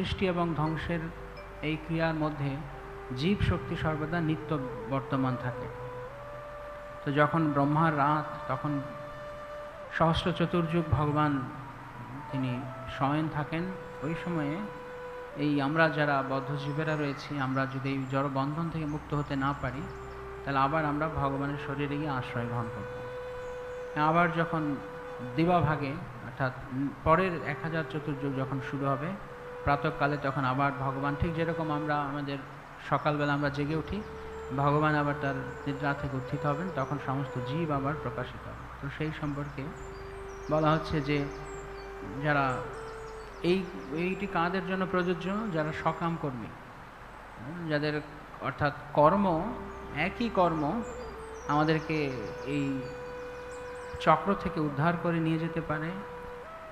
সৃষ্টি এবং ধ্বংসের এই ক্রিয়ার মধ্যে জীব শক্তি সর্বদা নিত্য বর্তমান থাকে। তো যখন ব্রহ্মার রাত, তখন সহস্র চতুর্যুগ ভগবান তিনি শয়ন থাকেন। ওই সময়ে এই আমরা যারা বদ্ধজীবেরা রয়েছি, আমরা যদি এই জড় বন্ধন থেকে মুক্ত হতে না পারি, তাহলে আবার আমরা ভগবানের শরীরে গিয়ে আশ্রয় গ্রহণ করব। আবার যখন দিবাভাগে, অর্থাৎ পরের এক হাজার চতুর্যুগ যখন শুরু হবে প্রাতকালে তখন আবার ভগবান, ঠিক যেরকম আমরা আমাদের সকালবেলা আমরা জেগে উঠি, ভগবান আবার তার নিদ্রা থেকে উত্থিত হবেন, তখন সমস্ত জীব আবার প্রকাশিত হবে। তো সেই সম্পর্কে বলা হচ্ছে যে যারা এই, এইটি কাদের জন্য প্রযোজ্য? যারা সকাম কর্মী। যাদের অর্থাৎ কর্ম, একই কর্ম আমাদেরকে এই চক্র থেকে উদ্ধার করে নিয়ে যেতে পারে,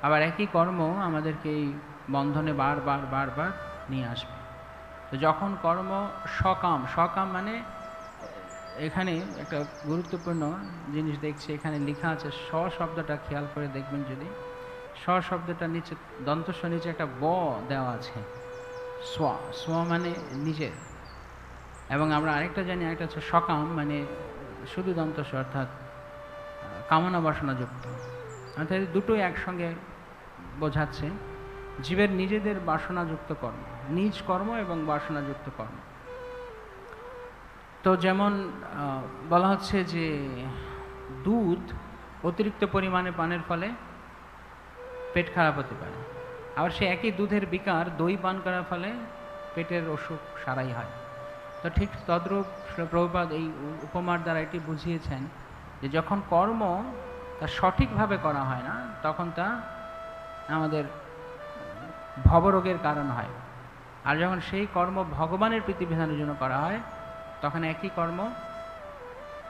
আবার একই কর্ম আমাদেরকে এই বন্ধনে বারবার বারবার নিয়ে আসবে। তো যখন কর্ম সকাম সকাম মানে এখানে একটা গুরুত্বপূর্ণ জিনিস দেখছি, এখানে লেখা আছে স শব্দটা খেয়াল করে দেখবেন যদি স শব্দটা নিচে, দন্তস্ব নিচে একটা ব দেওয়া আছে। স্ব স্ব মানে নিজের এবং আমরা আরেকটা জানি, আরেকটা হচ্ছে সকাম মানে শুধু দন্তস্ব অর্থাৎ কামনা বাসনাযুক্ত অর্থাৎ দুটোই একসঙ্গে বোঝাচ্ছে। জীবের নিজেদের বাসনাযুক্ত কর্ম, নিজ কর্ম এবং বাসনাযুক্ত কর্ম। তো যেমন বলা হচ্ছে যে দুধ অতিরিক্ত পরিমাণে পানের ফলে পেট খারাপ হতে পারে। আবার সে একই দুধের বিকার দই পান করার ফলে পেটের অসুখ সারাই হয়। তো ঠিক তদ্রূপ প্রভুপাদ এই উপমার দ্বারা এটি বুঝিয়েছেন যে যখন কর্ম তা সঠিকভাবে করা হয় না, তখন তা আমাদের ভবরোগের কারণ হয়। আর যখন সেই কর্ম ভগবানের প্রীতিবিধানের জন্য করা হয়, তখন একই কর্ম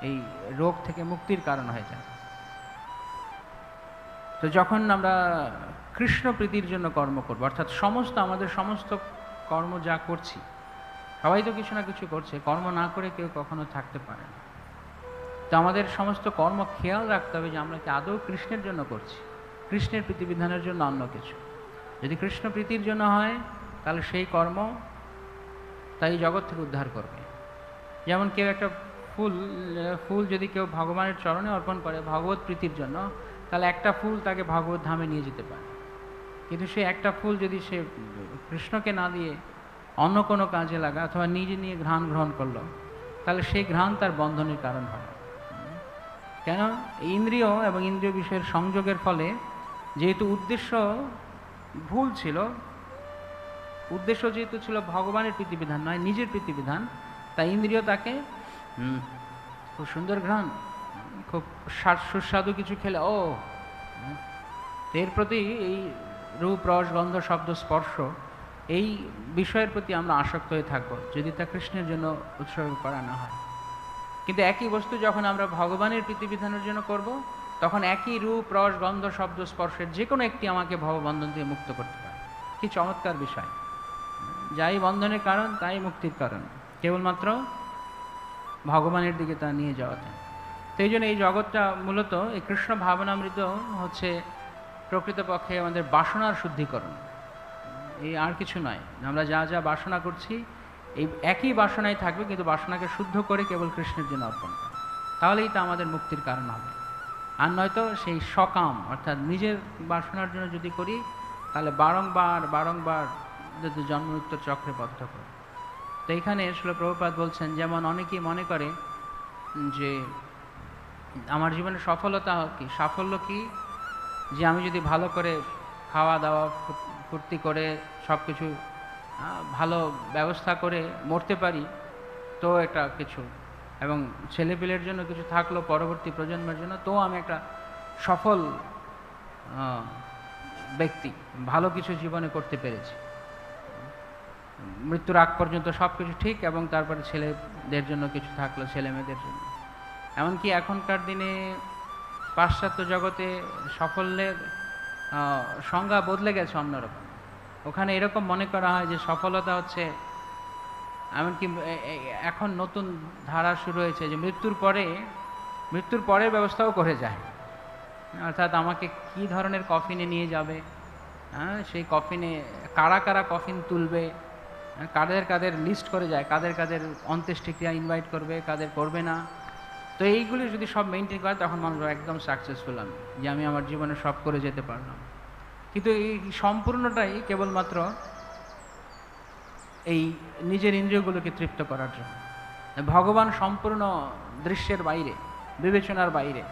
এই রোগ থেকে মুক্তির কারণ হয়ে যায়। তো যখন আমরা কৃষ্ণ প্রীতির জন্য কর্ম করব, অর্থাৎ সমস্ত আমাদের সমস্ত কর্ম যা করছি, সবাই তো কিছু না কিছু করছে, কর্ম না করে কেউ কখনো থাকতে পারে না। তো আমাদের সমস্ত কর্ম খেয়াল রাখতে হবে যে আমরা কি আদৌ কৃষ্ণের জন্য করছি? কৃষ্ণের প্রীতিবিধানের জন্য অন্য কিছু। যদি কৃষ্ণ প্রীতির জন্য হয়, তাহলে সেই কর্ম তাই জগৎ থেকে উদ্ধার করবে। যেমন কেউ একটা ফুল ফুল যদি কেউ ভগবানের চরণে অর্পণ করে ভগবত প্রীতির জন্য, তাহলে একটা ফুল তাকে ভগবত ধামে নিয়ে যেতে পারে। কিন্তু সে একটা ফুল যদি সে কৃষ্ণকে না দিয়ে অন্য কোনো কাজে লাগা অথবা নিজে নিয়ে ঘ্রাণ গ্রহণ করল, তাহলে সেই ঘ্রাণ তার বন্ধনের কারণ হয় কেন? ইন্দ্রিয় এবং ইন্দ্রিয় বিষয়ের সংযোগের ফলে যেহেতু উদ্দেশ্য ভুল ছিল। উদ্দেশ্য যেহেতু ছিল ভগবানের প্রীতিবিধান, নয় নিজের প্রীতিবিধান, তাই ইন্দ্রিয় তাকে খুব সুন্দর ঘ্রাণ, খুব স্বাদ সুস্বাদু কিছু খেলে, ও এর প্রতি এই রূপ, রস, গন্ধ, শব্দ, স্পর্শ, এই বিষয়ের প্রতি আমরা আসক্ত হয়ে থাকব, যদি তা কৃষ্ণের জন্য উৎসর্গ করা না হয়। কিন্তু একই বস্তু যখন আমরা ভগবানের প্রীতিবিধানের জন্য করব তখন একই রূপ, রস, গন্ধ, শব্দ স্পর্শের যে কোনো একটি আমাকে ভববন্ধন থেকে মুক্ত করতে পারে। কি চমৎকার বিষয়। যাই বন্ধনের কারণ, তাই মুক্তির কারণ। কেবলমাত্র ভগবানের দিকে তা নিয়ে যাওয়াতে। তো এই জন্য এই জগৎটা মূলত এই কৃষ্ণ ভাবনামৃত হচ্ছে প্রকৃতপক্ষে আমাদের বাসনার শুদ্ধিকরণ। এই আর কিছু নয়। আমরা যা যা বাসনা করছি, এই একই বাসনায় থাকবে, কিন্তু বাসনাকে শুদ্ধ করে কেবল কৃষ্ণের জন্য অর্পণ করা। তাহলেই তা আমাদের মুক্তির কারণ হবে। আর নয়তো সেই সকাম, অর্থাৎ নিজের বাসনার জন্য যদি করি, তাহলে বারংবার বারংবার যদি জন্মমৃত্যু চক্রে বদ্ধ করে। তো এখানে আসলে প্রভুপাত বলছেন, যেমন অনেকেই মনে করে যে আমার জীবনে সফলতা কি, সাফল্য কি? যে আমি যদি ভালো করে খাওয়া দাওয়া ফুর্তি করে সব কিছু ভালো ব্যবস্থা করে মরতে পারি, তো এটা কিছু এবং ছেলেপিলের জন্য কিছু থাকল পরবর্তী প্রজন্মের জন্য, তো আমি একটা সফল ব্যক্তি, ভালো কিছু জীবনে করতে পেরেছি। মৃত্যুর আগ পর্যন্ত সব কিছু ঠিক এবং তারপরে ছেলেদের জন্য কিছু থাকল ছেলে মেয়েদের জন্য। এমনকি এখনকার দিনে পাশ্চাত্য জগতে সাফল্যের সংজ্ঞা বদলে গেছে অন্যরকম। ওখানে এরকম মনে করা হয় যে সফলতা হচ্ছে এমনকি এখন নতুন ধারা শুরু হয়েছে যে মৃত্যুর পরে মৃত্যুর পরে ব্যবস্থাও করে যায়। অর্থাৎ আমাকে কি ধরনের কফিনে নিয়ে যাবে? হ্যাঁ সেই কফিনে কারা কারা কফিন তুলবে? কাদের কাদের লিস্ট করে যায়? কাদের কাদের অন্ত্যেষ্টিক্রিয়া ইনভাইট করবে? কাদের করবে না? তো এইগুলি যদি সব মেনটেন করে, তখন মানুষ একদম সাকসেসফুল আমি যে আমি আমার জীবনে সব করে যেতে পারলাম। কিন্তু এই সম্পূর্ণটাই কেবলমাত্র এই নিজের ইন্দ্রিয়গুলোকে তৃপ্ত করার জন্য। ভগবান সম্পূর্ণ দৃশ্যের বাইরে, বিবেচনার বাইরে।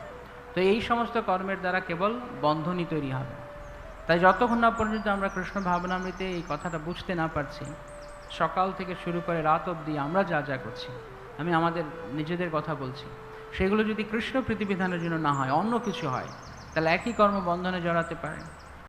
তো এই সমস্ত কর্মের দ্বারা কেবল বন্ধনই তৈরি হবে। তাই যতক্ষণ না পর্যন্ত আমরা কৃষ্ণ ভাবনামৃতে এই কথাটা বুঝতে না পারছি, সকাল থেকে শুরু করে রাত অবধি আমরা যা যা করছি, আমি আমাদের নিজেদের কথা বলছি, সেগুলো যদি কৃষ্ণ প্রীতিবিধানের জন্য না হয়, অন্য কিছু হয়, তাহলে একই কর্ম বন্ধনে জড়াতে পারে।